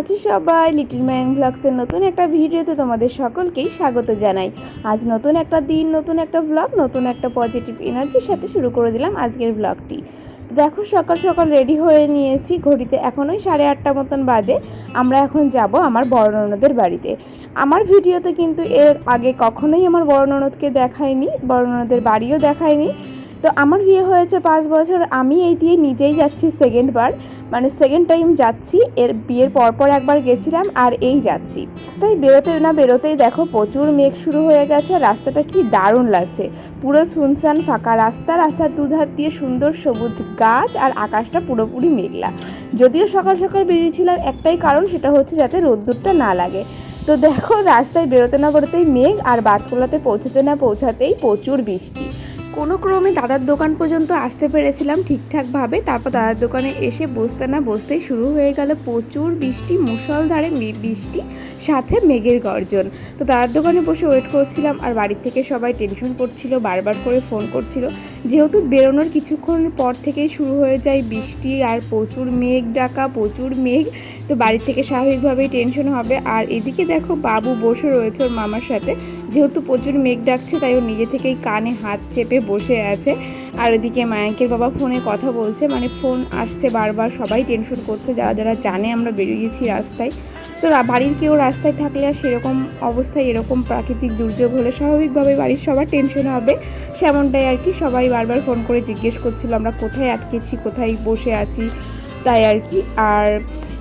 আছো সবাই লিটিল ম্যাং ভ্লগসের নতুন একটা ভিডিওতে তোমাদের সকলকেই স্বাগত জানাই। আজ নতুন একটা দিন, নতুন একটা ভ্লগ নতুন একটা পজিটিভ এনার্জির সাথে শুরু করে দিলাম আজকের ভ্লগটি তো দেখো, সকাল সকাল রেডি হয়ে নিয়েছি। ঘড়িতে এখনোই সাড়ে আটটা মতন বাজে। আমরা এখন যাব আমার বড় বাড়িতে। আমার ভিডিওতে কিন্তু এর আগে কখনোই আমার বড় ননদকে দেখায়নি বড় বাড়িও দেখায়নি তো আমার বিয়ে হয়েছে পাঁচ বছর, আমি এই দিয়ে নিজেই যাচ্ছি সেকেন্ড বার। মানে সেকেন্ড টাইম যাচ্ছি, এর বিয়ের পরপর একবার গেছিলাম আর এই যাচ্ছি। রাস্তায় বেরোতে না বেরোতেই দেখো প্রচুর মেঘ শুরু হয়ে গেছে, রাস্তাটা কি দারুণ লাগছে। পুরো শুনশান ফাঁকা রাস্তা, রাস্তার দুধার দিয়ে সুন্দর সবুজ গাছ আর আকাশটা পুরোপুরি মেঘলা। যদিও সকাল সকাল বেরিয়েছিলাম, একটাই কারণ সেটা হচ্ছে যাতে রোদ্দুরটা না লাগে। তো দেখো রাস্তায় বেরোতে না বেরোতেই মেঘ আর বাতকুলাতে পৌঁছাতে না পৌঁছাতেই প্রচুর বৃষ্টি। কোনো ক্রমে দাদার দোকান পর্যন্ত আসতে পেরেছিলাম ঠিকঠাকভাবে। তারপর দাদার দোকানে এসে বসতে না বসতেই শুরু হয়ে গেল প্রচুর বৃষ্টি মুষলধারে মে- বৃষ্টি, সাথে মেঘের গর্জন। তো দাদার দোকানে বসে ওয়েট করছিলাম আর বাড়ির থেকে সবাই টেনশন করছিল, বারবার করে ফোন করছিল। যেহেতু বেরোনোর কিছুক্ষণ পর থেকেই শুরু হয়ে যায় বৃষ্টি আর প্রচুর মেঘ ডাকা, প্রচুর মেঘ। তো বাড়ির থেকে স্বাভাবিকভাবেই টেনশন হবে। আর এদিকে দেখো বাবু বসে রয়েছে ওর মামার সাথে। যেহেতু প্রচুর মেঘ ডাকছে, তাই ও নিজে থেকেই কানে হাত চেপে বসে আছে। আর এদিকে মায়াঙ্কের বাবা ফোনে কথা বলছে মানে ফোন আসছে বারবার, সবাই টেনশন করছে, যারা যারা জানে আমরা বেরিয়েছি রাস্তায়। তো বাড়ির কেউ রাস্তায় থাকলে আর সেরকম অবস্থায় এরকম প্রাকৃতিক দুর্যোগ হলে স্বাভাবিকভাবে বাড়ির সবার টেনশন হবে। সেমনটাই আর কি, সবাই বারবার ফোন করে জিজ্ঞেস করছিল, আমরা কোথায় আটকেছি, কোথায় বসে আছি, তাই আর কি। আর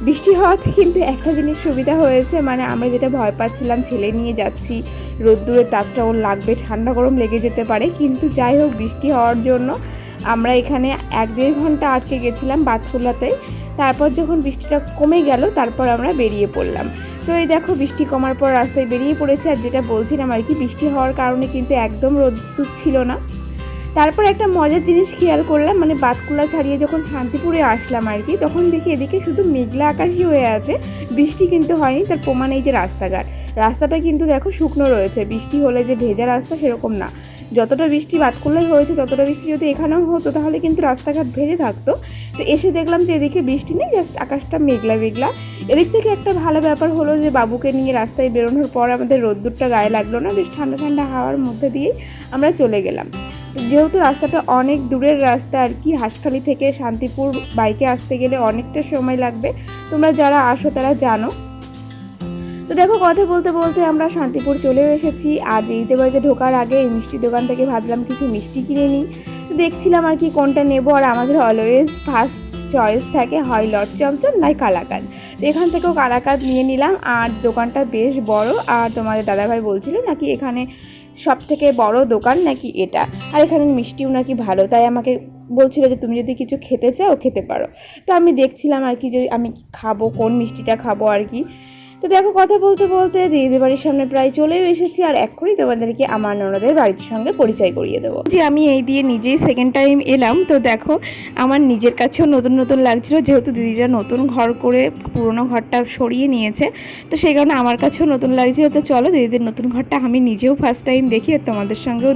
বৃষ্টি হওয়াতে কিন্তু একটা জিনিস সুবিধা হয়েছে মানে আমরা যেটা ভয় পাচ্ছিলাম, ছেলে নিয়ে যাচ্ছি রোদ্দুরের তাপটা ওর লাগবে, ঠান্ডা গরম লেগে যেতে পারে, কিন্তু যাই হোক, বৃষ্টি হওয়ার জন্য আমরা এখানে এক দেড় ঘণ্টা আটকে গেছিলাম বাতকুলাতে, তারপর যখন বৃষ্টিটা কমে গেল, তারপর আমরা বেরিয়ে পড়লাম। তো এই দেখো, বৃষ্টি কমার পর রাস্তায় বেরিয়ে পড়েছে, আর যেটা বলছিলাম আর কি, বৃষ্টি হওয়ার কারণে কিন্তু একদম রোদ্দুর ছিল না। তারপর একটা মজার জিনিস খেয়াল করলাম মানে বাতকুলা ছাড়িয়ে যখন শান্তিপুরে আসলাম আর কি, তখন দেখি এদিকে শুধু মেঘলা আকাশই হয়ে আছে, বৃষ্টি কিন্তু হয়নি, তার প্রমাণ এই যে রাস্তাঘাট। রাস্তাটা কিন্তু দেখো শুকনো রয়েছে, বৃষ্টি হলে যে ভেজা রাস্তা সেরকম না। যতটা বৃষ্টি বাতকুলাই হয়েছে, ততটা বৃষ্টি যদি এখানেও হতো, তাহলে কিন্তু রাস্তাঘাট ভেজে থাকতো। তো এসে দেখলাম যে এদিকে বৃষ্টি নেই জাস্ট আকাশটা মেঘলা মেঘলা। এদিক থেকে একটা ভালো ব্যাপার হলো যে বাবুকে নিয়ে রাস্তায় বেরোনোর পর আমাদের রোদ্দুরটা গায়ে লাগল না, বেশ ঠান্ডা ঠান্ডা হাওয়ার মধ্যে দিয়েই আমরা চলে গেলাম। যেহেতু রাস্তাটা অনেক দূরের রাস্তা আর কি, হাঁসখালি থেকে শান্তিপুর বাইকে আসতে গেলে অনেকটা সময় লাগবে। তোমরা যারা আসো তারা জানো। তো দেখো, কথা বলতে বলতে আমরা শান্তিপুর চলেও এসেছি। আর দিদিদের বাড়িতে ঢোকার আগে এই মিষ্টির দোকান থেকে ভাবলাম কিছু মিষ্টি কিনে নিই। তো দেখছিলাম আর কি কোনটা নেব। আর আমাদের অলওয়েজ ফার্স্ট চয়েস থাকে হয় লট চমচম, নয় কালাকাদ। তো এখান থেকেও কালাকাদ নিয়ে নিলাম। আর দোকানটা বেশ বড়। আর তোমাদের দাদাভাই বলছিল নাকি এখানে সব থেকে বড় দোকান নাকি এটা? আর এখানে মিষ্টিও নাকি ভালো, তাই আমাকে বলছিল যে তুমি যদি কিছু খেতে চাও, খেতে পারো। তো আমি দেখছিলাম আর কি যে আমি খাব, কোন মিষ্টিটা খাব আর কি। তো দেখো, কথা বলতে বলতে দিদিদের বাড়ির সামনে প্রায় চলেও এসেছি আর এক্ষুনি তোমাদেরকে আমার ননদের বাড়ির সঙ্গে পরিচয় করিয়ে দেবো। যে আমি এই দিয়ে নিজেই সেকেন্ড টাইম এলাম, তো দেখো, আমার নিজের কাছেও নতুন নতুন লাগছিল, যেহেতু দিদিরা নতুন ঘর করে পুরনো ঘরটা সরিয়ে নিয়েছে, তো সেই কারণে আমার কাছেও নতুন লাগছিল। তো চলো, দিদিদের নতুন ঘরটা আমি নিজেও ফার্স্ট টাইম দেখি আর তোমাদের সঙ্গেও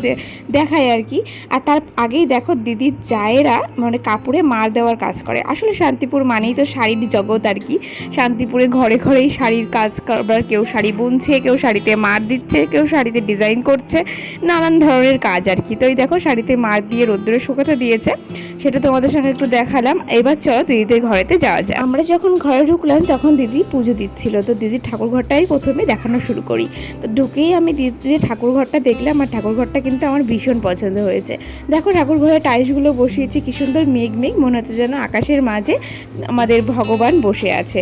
দেখাই আর কি। আর তার আগেই দেখো দিদির জায়েরা মানে কাপড়ে মার দেওয়ার কাজ করে। আসলে শান্তিপুর মানেই তো শাড়ির জগৎ আর কি। শান্তিপুরে ঘরে ঘরেই শাড়ির কাজ করবার, কেউ শাড়ি বুনছে, কেউ শাড়িতে মার দিচ্ছে, কেউ শাড়িতে ডিজাইন করছে, নানান ধরনের কাজ আর কি। তো এই দেখো, শাড়িতে মার দিয়ে রোদ্দুরে শুকাতে দিয়েছে, সেটা তোমাদের সঙ্গে একটু দেখালাম। এবার চলো দিদিদের ঘরেতে যাওয়া যায় আমরা যখন ঘরে ঢুকলাম, তখন দিদি পুজো দিচ্ছিল। তো দিদির ঠাকুর ঘরটাই প্রথমে দেখানো শুরু করি। তো ঢুকেই আমি দিদির ঠাকুর ঘরটা দেখলাম, আর ঠাকুর ঘরটা কিন্তু আমার ভীষণ পছন্দ হয়েছে। দেখো ঠাকুর ঘরে টাইলসগুলো বসিয়েছি, কি সুন্দর মেঘ মেঘ, মনে হচ্ছে যেন আকাশের মাঝে আমাদের ভগবান বসে আছে।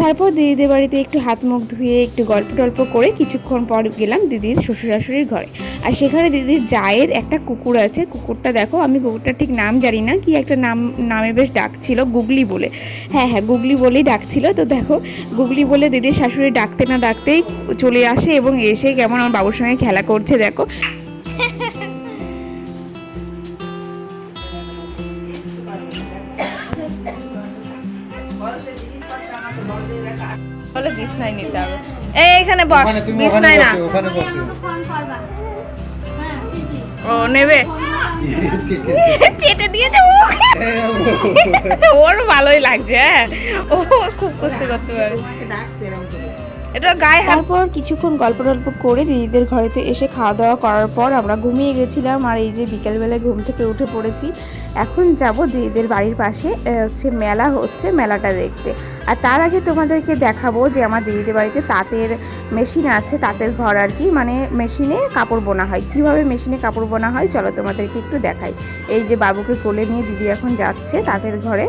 তারপর দিদিদের বাড়িতে একটু হাত মুখ ধুয়ে একটু গল্প টল্প করে কিছুক্ষণ পর গেলাম দিদির শ্বশুর শাশুড়ির ঘরে। আর সেখানে দিদির জায়ের একটা কুকুর আছে। কুকুরটা দেখো, আমি কুকুরটার ঠিক নাম জানি না, কি একটা নাম, নামে বেশ ডাকছিল, গুগলি বলে। হ্যাঁ হ্যাঁ গুগলি বলেই ডাকছিল। তো দেখো, গুগলি বলে দিদির শাশুড়ি ডাকতে না ডাকতেই চলে আসে এবং এসে কেমন আমার বাবুর সঙ্গে খেলা করছে, দেখো। বিছনায় নিতে হবে। এই এখানে বস তুমি বিছনায় না। ওখানে বসো। ফোন করবা। হ্যাঁ ও নেবে? চেটে দিয়েছে ওর ভালোই লাগছে হ্যাঁ। ও খুব কষ্ট করতে পারে। এটা গায়ে তারপর কিছুক্ষণ গল্প টল্প করে দিদিদের ঘরেতে এসে খাওয়া দাওয়া করার পর আমরা ঘুমিয়ে গেছিলাম আর এই যে বিকেলবেলায় ঘুম থেকে উঠে পড়েছি, এখন যাব দিদিদের বাড়ির পাশে হচ্ছে মেলা হচ্ছে মেলাটা দেখতে। আর তার আগে তোমাদেরকে দেখাবো যে আমার দিদিদের বাড়িতে তাঁতের মেশিন আছে, তাঁতের ঘর আর কি মানে মেশিনে কাপড় বোনা হয়। কীভাবে মেশিনে কাপড় বোনা হয়, চলো তোমাদেরকে একটু দেখাই। এই যে বাবুকে কোলে নিয়ে দিদি এখন যাচ্ছে তাঁতের ঘরে।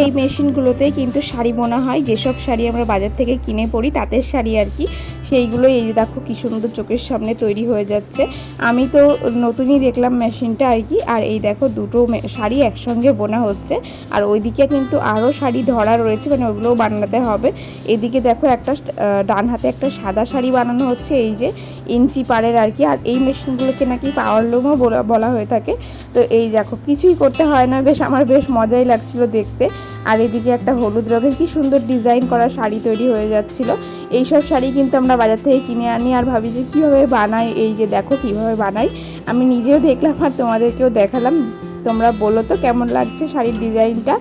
এই মেশিনগুলোতেই কিন্তু শাড়ি বোনা হয়। যেসব শাড়ি আমরা বাজার থেকে কিনে পড়ি তাঁতের শাড়ি আর কি। সেইগুলো এই যে দেখো কি সুন্দর চোখের সামনে তৈরি হয়ে যাচ্ছে। আমি তো নতুনই দেখলাম মেশিনটা আর কি, আর এই দেখো দুটো শাড়ি একসঙ্গে বোনা হচ্ছে। আর ওইদিকে কিন্তু আরও শাড়ি ধরা রয়েছে মানে ওগুলোও বানাতে হবে। এদিকে দেখো একটা ডান হাতে একটা সাদা শাড়ি বানানো হচ্ছে, এই যে ইঞ্চি পাড়ের আর কি। আর এই মেশিনগুলোকে নাকি পাওয়ার লুমও বলা হয়ে থাকে। তো এই দেখো কিছুই করতে হয় না, বেশ আমার বেশ মজাই লাগছিল দেখতে। আর এদিকে একটা হলুদ রঙের কি সুন্দর ডিজাইন করা শাড়ি তৈরি হয়ে যাচ্ছিল। এইসব শাড়ি কিন্তু আমরা বাজার থেকে কিনে আনি আর ভাবি যে কীভাবে বানাই, এই যে দেখো কীভাবে বানাই। আমি নিজেও দেখলাম আর তোমাদেরকেও দেখালাম। তোমরা বলো তো কেমন লাগছে শাড়ির ডিজাইনটা।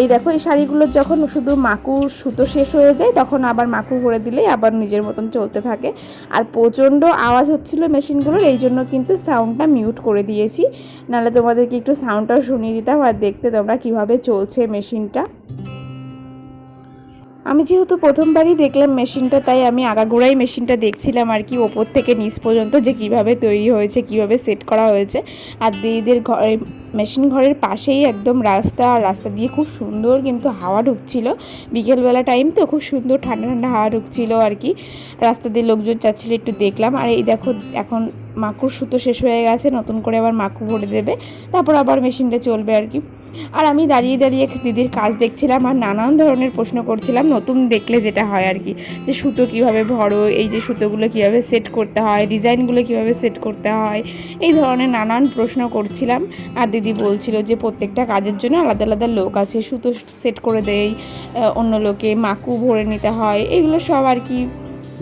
এই দেখো, এই শাড়িগুলো যখন শুধু মাকুর সুতো শেষ হয়ে যায়, তখন আবার মাকু করে দিলেই আবার নিজের মতন চলতে থাকে। আর প্রচণ্ড আওয়াজ হচ্ছিল মেশিনগুলোর, এই জন্য কিন্তু সাউন্ডটা মিউট করে দিয়েছি। নাহলে তোমাদেরকে একটু সাউন্ডটাও শুনিয়ে দিতাম আর দেখতে তোমরা কীভাবে চলছে মেশিনটা। আমি যেহেতু প্রথমবারই দেখলাম মেশিনটা, তাই আমি আগাগোড়াই মেশিনটা দেখছিলাম আর কি, ওপর থেকে নিচ পর্যন্ত যে কীভাবে তৈরি হয়েছে, কীভাবে সেট করা হয়েছে। আর দিদিদের ঘরে মেশিন ঘরের পাশেই একদম রাস্তা, আর রাস্তা দিয়ে খুব সুন্দর কিন্তু হাওয়া ঢুকছিল। বিকেলবেলা টাইম তো খুব সুন্দর ঠান্ডা ঠান্ডা হাওয়া ঢুকছিল আর কি। রাস্তা দিয়ে লোকজন যাচ্ছিল একটু দেখলাম। আর এই দেখো, এখন মাকুর সুতো শেষ হয়ে গেছে, নতুন করে আবার মাকু ভরে দেবে। তারপর আবার মেশিনটা চলবে আর কি। আর আমি দাঁড়িয়ে দাঁড়িয়ে দিদির কাজ দেখছিলাম আর নানান ধরনের প্রশ্ন করছিলাম, নতুন দেখলে যেটা হয় আর কি। যে সুতো কীভাবে ভরো, এই যে সুতোগুলো কীভাবে সেট করতে হয় ডিজাইনগুলো কীভাবে সেট করতে হয়, এই ধরনের নানান প্রশ্ন করছিলাম। আর দিদি বলছিল যে প্রত্যেকটা কাজের জন্য আলাদা আলাদা লোক আছে, সুতো সেট করে দেয় অন্য লোকে মাকু ভরে নিতে হয়, এগুলো সব আর কি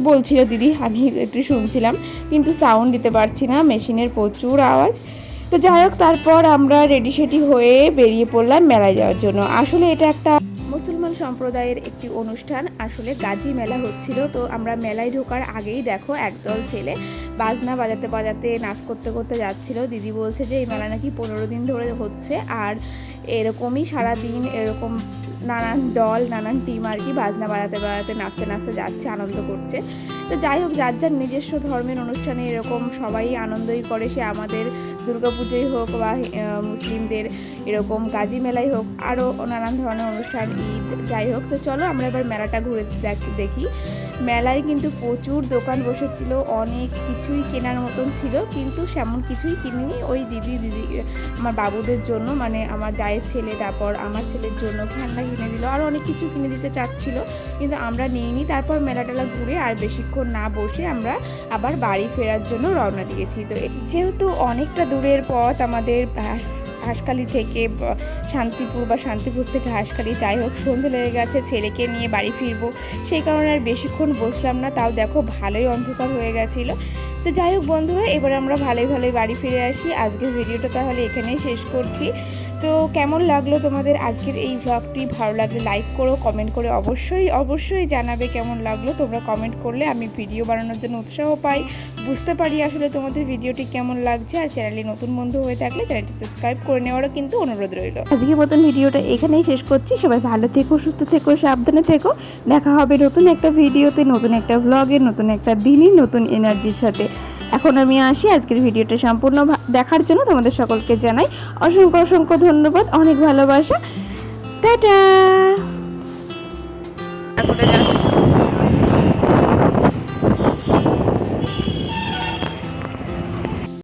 বলছিল দিদি, আমি একটু শুনছিলাম, কিন্তু সাউন্ড দিতে পারছি না, মেশিনের প্রচুর আওয়াজ। তো যাই হোক, তারপর আমরা রেডি সেডি হয়ে বেরিয়ে পড়লাম মেলায় যাওয়ার জন্য। আসলে এটা একটা মুসলমান সম্প্রদায়ের একটি অনুষ্ঠান। আসলে গাজী মেলা হচ্ছিল, তো আমরা মেলায় ঢোকার আগেই দেখো একদল ছেলে বাজনা বাজাতে বাজাতে নাচ করতে করতে যাচ্ছিল। দিদি বলছে যে, এই মেলা নাকি পনেরো দিন ধরে হচ্ছে। আর এরকমই সারা দিন এরকম নানান দল, নানান টিম আর কি বাজনা বাজাতে বাজাতে, নাচতে নাচতে যাচ্ছে, আনন্দ করছে। তো যাই হোক, যার যার নিজস্ব ধর্মের অনুষ্ঠানে এরকম সবাই আনন্দই করে, সে আমাদের দুর্গাপুজোই হোক বা মুসলিমদের এরকম গাজী মেলাই হোক আরও নানান ধরনের অনুষ্ঠান, ঈদ, যাই হোক। তো চলো আমরা এবার মেলাটা ঘুরে দেখি। মেলায় কিন্তু প্রচুর দোকান বসেছিল, অনেক কিছুই কেনার মতন ছিল, কিন্তু সেমন কিছুই কিনিনি। ওই দিদি দিদি, আমার বাবুদের জন্য মানে আমার জায়ের ছেলে, তারপর আমার ছেলের জন্য খেলনা কিনে দিল আর অনেক কিছু কিনে দিতে চাচ্ছিল, কিন্তু আমরা নিইনি। তারপর মেলা টেলা ঘুরে আর বেশিক্ষণ না বসে আমরা আবার বাড়ি ফেরার জন্য রওনা দিয়েছি। তো যেহেতু অনেকটা দূরের পথ আমাদের হাঁসখালি থেকে শান্তিপুর বা শান্তিপুর থেকে হাঁসখালি। যাই হোক, সন্ধে লেগে গেছে, ছেলেকে নিয়ে বাড়ি ফিরবো। সেই কারণে আর বেশিক্ষণ বসলাম না, তাও দেখো ভালোই অন্ধকার হয়ে গেছিল। তো যাই হোক বন্ধুরা, এবার আমরা ভালোই ভালোই বাড়ি ফিরে আসি। আজকের ভিডিওটা তাহলে এখানেই শেষ করছি। তো কেমন লাগল তোমাদের আজকের এই ভ্লগটি ভালো লাগলে লাইক করো কমেন্ট করে অবশ্যই অবশ্যই জানাবে কেমন লাগল। তোমরা কমেন্ট করলে আমি ভিডিও বানানোর জন্য উৎসাহ পাই। বুঝতে পারি আসলে তোমাদের ভিডিওটি কেমন লাগছে। আর চ্যানেলে নতুন বন্ধু হয়ে থাকলে চ্যানেলটি সাবস্ক্রাইব করে নেওয়ারও কিন্তু অনুরোধ রইল। আজকের মতন ভিডিওটা এখানেই শেষ করছি। সবাই ভালো থেকো, সুস্থ থেকো, সাবধানে থেকো। দেখা হবে নতুন একটা ভিডিওতে নতুন একটা ভ্লগে নতুন একটা দিনই নতুন এনার্জির সাথে। এখন আমি আসি। আজকের ভিডিওটা সম্পূর্ণ দেখার জন্য তোমাদের সকলকে জানাই অসংখ্য অসংখ্য ধন্যবাদ অনেক ভালোবাসা। টাটা!